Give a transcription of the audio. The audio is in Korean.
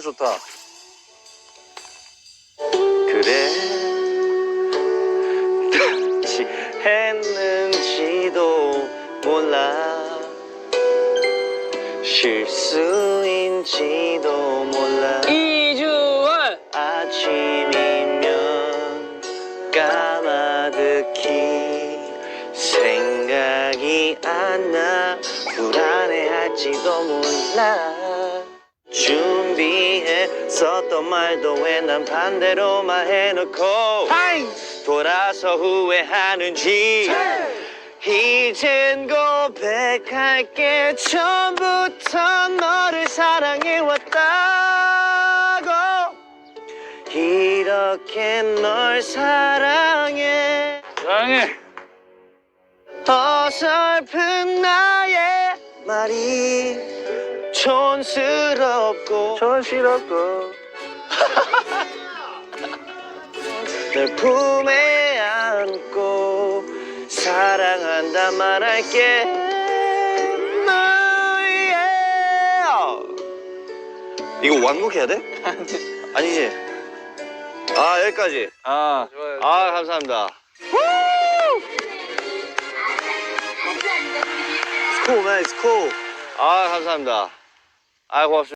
좋다. 그래. 다시 했는지도 몰라. 실수인지도 몰라. 이주월. 아침이면 까마득히 생각이 안 나. 불안해할지도 몰라 준비했었던 말도 왜 난 반대로만 해놓고 돌아서 후회하는지 이젠 고백할게. 처음부터 너를 사랑해왔다고. 이렇게 널 사랑해. 사랑해. 어설픈 말이 촌스럽고. 촌스럽고. 널 품에 안고 사랑한다 말할게. 이거 완곡해야 돼? 아니지. 아 여기까지. 아, 좋아요. 아 감사합니다. It's cool man, it's cool 아 감사합니다 아 고맙습니다